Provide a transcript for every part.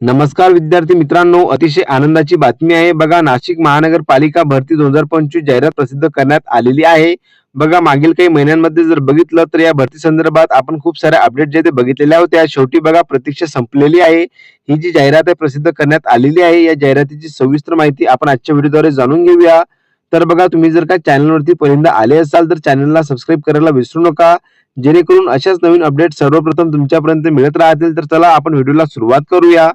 नमस्कार विद्यार्थी मित्रांनो अतिशय आनंदाची बातमी आहे. बघा नाशिक महानगरपालिका भरती दोन हजार पंचवीस जाहिरात प्रसिद्ध करण्यात आलेली आहे. बघा मागील काही महिन्यांमध्ये जर बघितलं तर या भरती संदर्भात आपण खूप साऱ्या अपडेट जे ते बघितलेल्या होत्या शेवटी बघा प्रतीक्षा संपलेली आहे. ही जी जाहिरात आहे प्रसिद्ध करण्यात आलेली आहे. या जाहिरातीची सविस्तर माहिती आपण आजच्या व्हिडिओद्वारे जाणून घेऊया. तर बघा तुम्ही जर का चॅनलवरती पहिल्यांदा आले असाल तर चॅनलला सबस्क्राईब करायला विसरू नका. जेणेकरून अशाच नवीन अपडेट सर्वप्रथम तुमच्यापर्यंत मिळत राहतील. तर चला आपण व्हिडिओला सुरुवात करूया.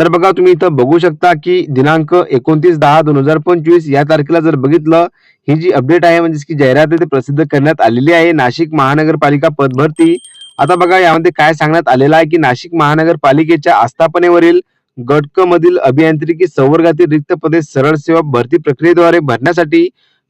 तर बघा तुम्ही इथं बघू शकता की दिनांक एकोणतीस दहा दोन हजार पंचवीस या तारखेला जर बघितलं ही जी अपडेट आहे म्हणजे की जाहिरात आहे प्रसिद्ध करण्यात आलेली आहे. नाशिक महानगरपालिका पद भरती आता बघा यामध्ये काय सांगण्यात आलेलं आहे की नाशिक महानगरपालिकेच्या आस्थापनेवरील गटक मधील अभियांत्रिकी संवर्गातील रिक्त पदे सरळ सेवा भरती प्रक्रियेद्वारे भरण्यासाठी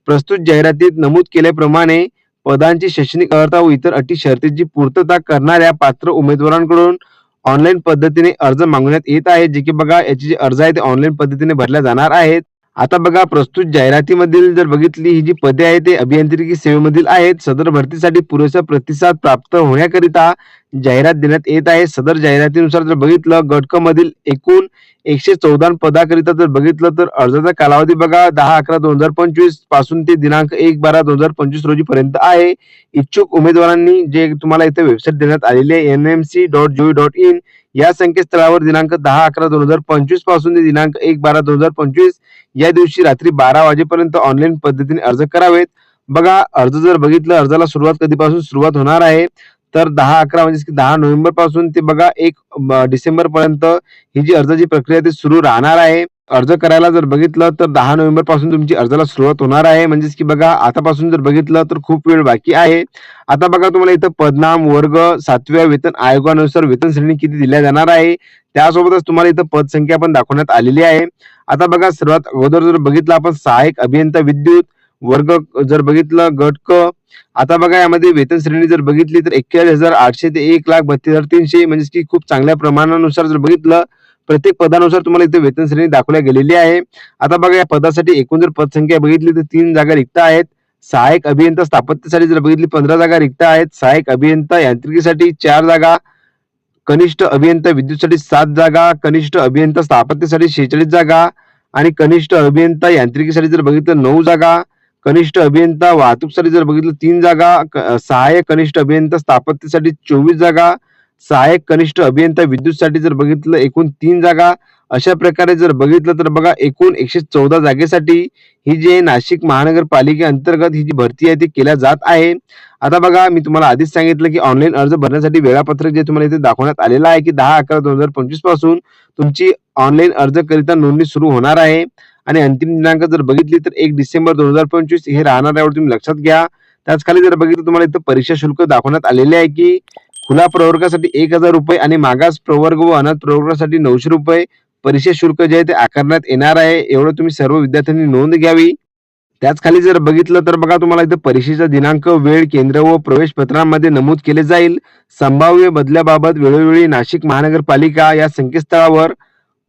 प्रस्तुत जाहिरातीत नमूद केल्याप्रमाणे पदांची शैक्षणिक अर्हता व इतर अटी शर्तीची पूर्तता करणाऱ्या पात्र उमेदवारांकडून ऑनलाईन पद्धतीने अर्ज मागवण्यात येत आहे जे की बघा याचे जे अर्ज आहे ते ऑनलाईन पद्धतीने भरल्या जाणार आहेत. आता बघा प्रस्तुत जाहिरातीमधील जर बघितली ही जी पदे आहेत ते अभियांत्रिकी सेवेमधील आहेत. सदर भरतीसाठी पुरेसा प्रतिसाद प्राप्त होण्याकरिता जाहिरात देण्यात येत आहे. सदर जाहिरातीनुसार जर बघितलं गटक मधील एकूण एकशे चौदा पदाकरिता जर बघितलं तर अर्जाचा कालावधी बघा दहा अकरा दोन हजार पंचवीसपासून ते दिनांक एक बारा दोन हजार पंचवीस रोजी पर्यंत आहे. इच्छुक उमेदवारांनी जे तुम्हाला इथे वेबसाईट देण्यात आलेली आहे N M C dot gov dot in या संकेतस्थळावर दिनांक दहा अकरा दोन हजार पंचवीसपासून ते दिनांक एक बारा दोन हजार पंचवीस या दिवशी रात्री बारा वाजेपर्यंत ऑनलाईन पद्धतीने अर्ज करावेत. बघा अर्ज जर बघितलं अर्जाला सुरुवात कधीपासून सुरुवात होणार आहे? तर दहा अकरा म्हणजे की दहा नोव्हेंबरपासून ते बघा एक डिसेंबर पर्यंत ही जी अर्जाची प्रक्रिया ती सुरू राहणार आहे. अर्ज करायला जर बघितलं तर दहा नोव्हेंबरपासून तुमची अर्जाला सुरुवात होणार आहे. म्हणजेच की बघा आतापासून जर बघितलं तर खूप वेळ बाकी आहे. आता बघा तुम्हाला इथं पदनाम वर्ग सातव्या वेतन आयोगानुसार वेतन श्रेणी किती दिल्या जाणार आहे? त्यासोबतच तुम्हाला इथं पदसंख्या पण दाखवण्यात आलेली आहे. आता बघा सर्वात अगोदर जर बघितलं आपण सहाय्यक अभियंता विद्युत वर्ग जर बघितलं गट क आता बघा यामध्ये वेतन श्रेणी जर बघितली तर एक्केचाळीस हजार आठशे ते एक लाख बत्तीस हजार तीनशे म्हणजे की खूप चांगल्या प्रमाणानुसार जर बघितलं प्रत्येक पदानुसार तुम्हाला इथे वेतन श्रेणी दाखवल्या गेलेली आहे. आता बघा या पदासाठी एकूण जर पदसंख्या बघितली तर तीन जागा रिक्त आहेत. सहाय्यक अभियंता स्थापत्यासाठी जर बघितली पंधरा जागा रिक्त आहेत. सहाय्यक अभियंता यांत्रिकीसाठी चार जागा कनिष्ठ अभियंता विद्युतसाठी सात जागा कनिष्ठ अभियंता स्थापत्यासाठी शेहेचाळीस जागा आणि कनिष्ठ अभियंता यांत्रिकीसाठी जर बघितलं नऊ जागा. कनिष्ठ अभियंता वाहतूकसाठी जर बघितलं तीन जागा सहाय्यक कनिष्ठ अभियंता स्थापत्यासाठी चोवीस जागा सहाय्यक कनिष्ठ अभियंता विद्युतसाठी जर बघितलं एकूण तीन जागा अशा प्रकारे जर बघितलं तर बघा एकूण एकशे चौदा जागेसाठी ही जी नाशिक महानगरपालिके अंतर्गत ही जी भरती आहे ती केल्या जात आहे. आता बघा मी तुम्हाला आधीच सांगितलं की ऑनलाईन अर्ज भरण्यासाठी वेळापत्रक जे तुम्हाला इथे दाखवण्यात आलेलं आहे की दहा अकरा दोन हजार पंचवीसपासून तुमची ऑनलाईन अर्ज करिता नोंदणी सुरू होणार आहे. आणि अंतिम दिनांक जर बघितली तर एक डिसेंबर दोन हजार पंचवीस हे राहणार यावर तुम्ही लक्षात घ्या. त्याच खाली जर बघितलं तुम्हाला इथं परीक्षा शुल्क दाखवण्यात आलेले आहे की खुला प्रवर्गासाठी एक हजार रुपये आणि मागास प्रवर्ग व अनाथ प्रवर्गासाठी नऊशे रुपये परीक्षा शुल्क जे आहे ते आकारण्यात येणार आहे. एवढं तुम्ही सर्व विद्यार्थ्यांनी नोंद घ्यावी. त्याच खाली जर बघितलं तर बघा तुम्हाला इथं परीक्षेचा दिनांक वेळ केंद्र व प्रवेश पत्रांमध्ये नमूद केले जाईल. संभाव्य बदल्याबाबत वेळोवेळी नाशिक महानगरपालिका या संकेतस्थळावर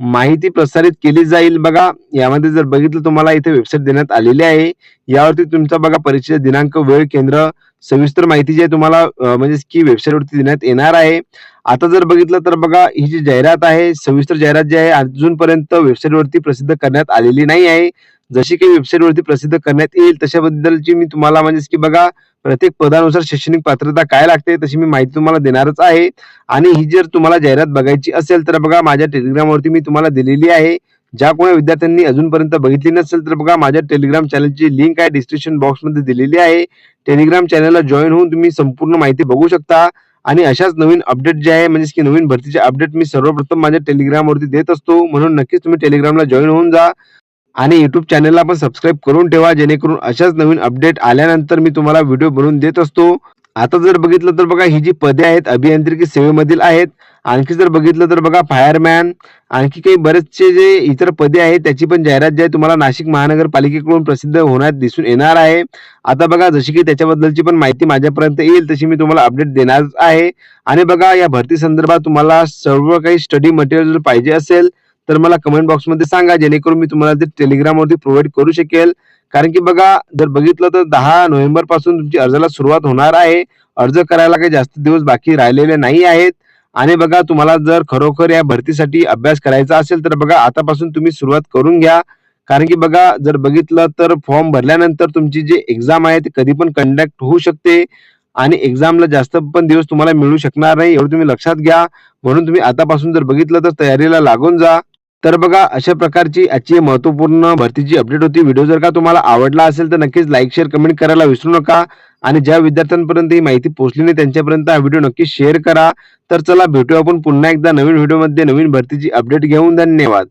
माहिती प्रसारित केली जाईल. बघा यामध्ये जर बघितलं तुम्हाला इथे वेबसाईट देण्यात आलेली आहे. यावरती तुमचा बघा परीक्षेचा दिनांक वेळ केंद्र सविस्तर माहिती जी आहे तुम्हाला म्हणजे की वेबसाईटवरती देण्यात येणार आहे. आता जर बघितलं तर बघा ही जी जाहिरात आहे सविस्तर जाहिरात जी आहे अजूनपर्यंत वेबसाईटवरती प्रसिद्ध करण्यात आलेली नाही आहे. जशी काही वेबसाईटवरती प्रसिद्ध करण्यात येईल तशाबद्दलची मी तुम्हाला म्हणजे की बघा प्रत्येक पदानुसार शैक्षणिक पात्रता काय लागते तशी मी माहिती तुम्हाला देणारच आहे. आणि ही जर तुम्हाला जाहिरात बघायची असेल तर बघा माझ्या टेलिग्रामवरती मी तुम्हाला दिलेली आहे. ज्या कोणी विद्यार्थ्यांनी अजूनपर्यंत बघितली नसेल तर बघा माझ्या टेलिग्राम चॅनलची लिंक आहे डिस्क्रिप्शन बॉक्समध्ये दिलेली आहे. टेलिग्राम चॅनलला जॉईन होऊन तुम्ही संपूर्ण माहिती बघू शकता. आणि अशाच नवीन अपडेट जे आहे म्हणजे की नवीन भरतीचे अपडेट मी सर्वप्रथम माझ्या टेलिग्रामवरती देत असतो. म्हणून नक्कीच तुम्ही टेलिग्रामला जॉईन होऊन जा. आणि युट्यूब चॅनलला पण सबस्क्राईब करून ठेवा जेणेकरून अशाच नवीन अपडेट आल्यानंतर मी तुम्हाला व्हिडिओ बनवून देत असतो. आता जर बघितलं तर बघा ही जी पदे आहेत अभियांत्रिकी सेवेमधील आहेत आणखी जर बघितलं तर बघा फायरमॅन आणखी काही बरेचसे जे इतर पदे आहेत त्याची पण जाहिरात जी आहे तुम्हाला नाशिक महानगरपालिकेकडून प्रसिद्ध होण्यात दिसून येणार आहे. आता बघा जशी की त्याच्याबद्दलची पण माहिती माझ्यापर्यंत येईल तशी मी तुम्हाला अपडेट देणार आहे. आणि बघा या भरती संदर्भात तुम्हाला सर्व काही स्टडी मटेरियल जर पाहिजे असेल तर मला कमेंट बॉक्समध्ये सांगा जेणेकरून मी तुम्हाला ते टेलिग्रामवरती प्रोव्हाइड करू शकेल. कारण की बघा जर बघितलं तर दहा नोव्हेंबरपासून तुमची अर्जाला सुरुवात होणार आहे. अर्ज करायला काही जास्त दिवस बाकी राहिलेले नाही आहेत. आणि बघा तुम्हाला जर खरोखर या भरतीसाठी अभ्यास करायचा असेल तर बघा आतापासून तुम्ही सुरुवात करून घ्या. कारण की बघा जर बघितलं तर फॉर्म भरल्यानंतर तुमची जी एक्झाम आहे ती कधी पण कंडक्ट होऊ शकते. आणि एक्झामला जास्त पण दिवस तुम्हाला मिळू शकणार नाही एवढं तुम्ही लक्षात घ्या. म्हणून तुम्ही आतापासून जर बघितलं तर तयारीला लागून जा. तर बघा अशा प्रकारची आजची महत्त्वपूर्ण भरतीची अपडेट होती. व्हिडिओ जर का तुम्हाला आवडला असेल तर नक्कीच लाईक शेअर कमेंट करायला विसरू नका. आणि ज्या विद्यार्थ्यांपर्यंत ही माहिती पोहोचली नाही त्यांच्यापर्यंत हा व्हिडिओ नक्की शेअर करा. तर चला भेटूया आपण पुन्हा एकदा नवीन व्हिडिओमध्ये नवीन भरतीची अपडेट घेऊन. धन्यवाद.